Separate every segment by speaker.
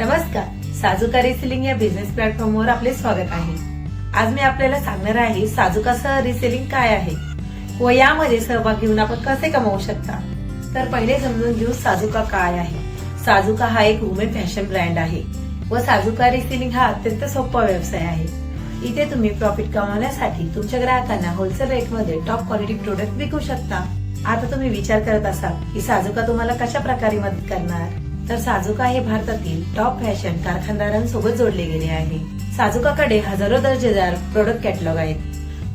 Speaker 1: नमस्कार. साजुका रिसेलिंग या बिझनेस प्लॅटफॉर्मवर आपले स्वागत आहे. आज मी आपल्याला सांगणार आहे साजुकासह रिसेलिंग काय आहे व यामध्ये सहभाग घेऊन आपण कसे कमावू शकता. तर पहिले समजून घेऊ साजुका काय आहे. साजुका हा एक वुमेन फॅशन ब्रँड आहे व साजुका रिसेलिंग हा अत्यंत सोपा व्यवसाय आहे. इथे तुम्ही प्रॉफिट कमावण्यासाठी तुमच्या ग्राहकांना होलसेल रेटमध्ये टॉप क्वालिटी प्रोडक्ट विकू शकता. आता तुम्ही विचार करत असाल की साजुका तुम्हाला कशा प्रकारे मदत करणार? तर साजुका हे भारतातील टॉप फॅशन कारखानदारांसोबत जोडले गेले आहे. साजुकाकडे हजारो दर्जेदार प्रोडक्ट कॅटलॉग आहेत.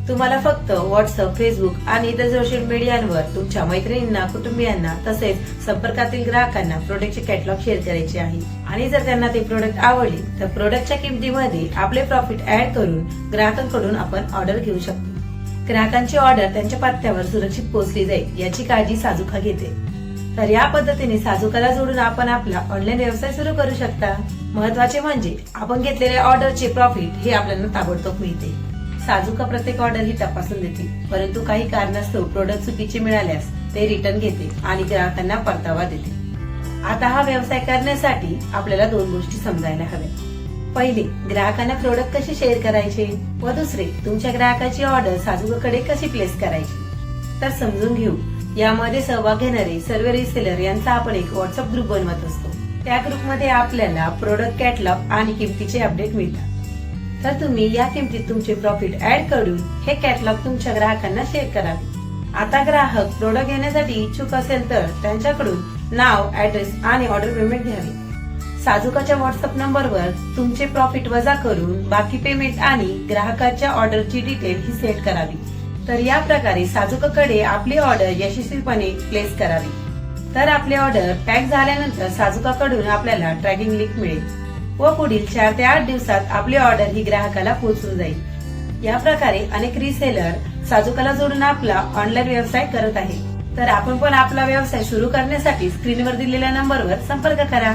Speaker 1: तुम्हाला फक्त व्हॉट्सअप फेसबुक आणि इतर सोशल मीडियावर तुमच्या मैत्रिणींना कुटुंबियांना तसेच संपर्कातील ग्राहकांना प्रोडक्टचे कॅटलॉग शेअर करायचे आहे. आणि जर त्यांना ते प्रोडक्ट आवडले तर प्रोडक्टच्या किमतीमध्ये आपले प्रॉफिट ऍड करून ग्राहकांकडून आपण ऑर्डर घेऊ शकतो. ग्राहकांची ऑर्डर त्यांच्या पत्त्यावर सुरक्षित पोहोचली जाईल याची काळजी साजुका घेते. तर या पद्धतीने साजुकाला जोडून आपण आपला ऑनलाईन व्यवसाय सुरू करू शकता. महत्त्वाचे म्हणजे आपण घेतलेल्या ऑर्डरचे प्रॉफिट हे आपल्याला ताबडतोब मिळते. साजुका प्रत्येक ऑर्डर ही तपासून देते. परंतु काही कारणास्तव प्रोडक्ट चुकीचे मिळाल्यास ते रिटर्न घेते आणि ग्राहकांना परतावा देते. आता हा व्यवसाय करण्यासाठी आपल्याला दोन गोष्टी समजायला हव्या. पहिले ग्राहकांना प्रोडक्ट कसे शेअर करायचे? व दुसरे तुमच्या ग्राहकाची ऑर्डर साजूकाकडे कशी प्लेस करायची? तर समजून घेऊ. यामध्ये सहभाग घेणारे सर्व रिसेलर यांचा आपण एक व्हॉट्सअप ग्रुप बनवत असतो. त्या ग्रुपमध्ये आपल्याला प्रोडक्ट कॅटलॉग आणि किमतीचे अपडेट मिळतात. तर तुम्ही या किमतीत तुमचे प्रॉफिट ऍड करून हे कॅटलॉग तुमच्या ग्राहकांना शेअर करावे आता ग्राहक प्रोडक्ट घेण्यासाठी इच्छुक असेल तर त्यांच्याकडून नाव ऍड्रेस आणि ऑर्डर पेमेंट घ्यावे. साजुकाच्या व्हॉट्सअप नंबरवर तुमचे प्रॉफिट वजा करून बाकी पेमेंट आणि ग्राहकाच्या ऑर्डरची डिटेल ही सेट करावी. तर या प्रकारे साजुकाकडे आपली ऑर्डर यशस्वीपणे प्लेस करावी. तर आपली ऑर्डर पॅक झाल्यानंतर साजुकाकडून आपल्याला ट्रॅकिंग लिंक मिळेल व पुढील चार ते आठ दिवसात आपली ऑर्डर ही ग्राहकाला पोहोचून जाईल. या प्रकारे अनेक रिसेलर साजुकाला जोडून आपला ऑनलाईन व्यवसाय करत आहे तर आपण पण आपला व्यवसाय सुरू करण्यासाठी स्क्रीनवर दिलेल्या नंबरवर संपर्क करा.